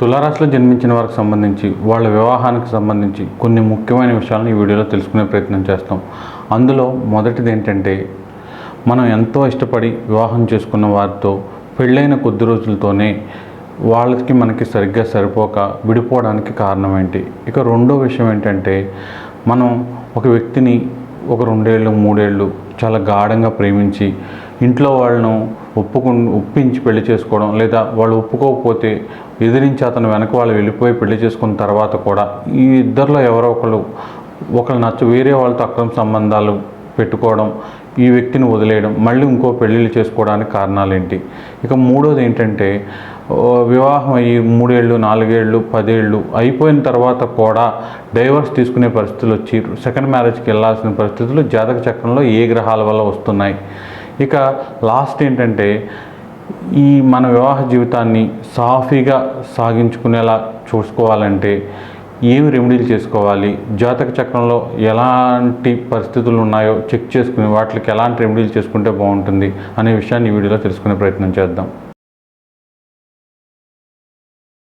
తులారాశిలో జన్మించిన వారికి సంబంధించి వాళ్ళ వివాహానికి సంబంధించి కొన్ని ముఖ్యమైన విషయాలను ఈ వీడియోలో తెలుసుకునే ప్రయత్నం చేస్తాం. అందులో మొదటిది ఏంటంటే మనం ఎంతో ఇష్టపడి వివాహం చేసుకున్న వారితో పెళ్ళైన కొద్ది రోజులతోనే వాళ్ళకి మనకి సరిగ్గా సరిపోక విడిపోవడానికి కారణం ఏంటి? ఇక రెండో విషయం ఏంటంటే మనం ఒక వ్యక్తిని ఒక రెండేళ్ళు మూడేళ్ళు చాలా గాఢంగా ప్రేమించి ఇంట్లో వాళ్ళను ఒప్పుకు ఒప్పించి పెళ్ళి చేసుకోవడం లేదా వాళ్ళు ఒప్పుకోకపోతే ఎదిరించి అతను వెనక వాళ్ళు వెళ్ళిపోయి పెళ్ళి చేసుకున్న తర్వాత కూడా ఈ ఇద్దరిలో ఎవరో ఒకరు ఒకరు నచ్చ వేరే వాళ్ళతో అక్రమ సంబంధాలు పెట్టుకోవడం ఈ వ్యక్తిని వదిలేయడం మళ్ళీ ఇంకో పెళ్ళిళ్ళు చేసుకోవడానికి కారణాలు ఏంటి ఇక మూడోది ఏంటంటే వివాహం అయ్యి మూడేళ్ళు నాలుగేళ్ళు పదేళ్ళు అయిపోయిన తర్వాత కూడా డైవర్స్ తీసుకునే పరిస్థితులు వచ్చి సెకండ్ మ్యారేజ్కి వెళ్ళాల్సిన పరిస్థితులు జాతక చక్రంలో ఏ గ్రహాల వల్ల వస్తున్నాయి? ఇక లాస్ట్ ఏంటంటే ఈ మన వివాహ జీవితాన్ని సాఫీగా సాగించుకునేలా చూసుకోవాలంటే ఏమి రెమెడీలు చేసుకోవాలి? జాతక చక్రంలో ఎలాంటి పరిస్థితులు ఉన్నాయో చెక్ చేసుకుని వాటికి ఎలాంటి రెమెడీలు చేసుకుంటే బాగుంటుంది అనే విషయాన్ని ఈ వీడియోలో తెలుసుకునే ప్రయత్నం చేద్దాం.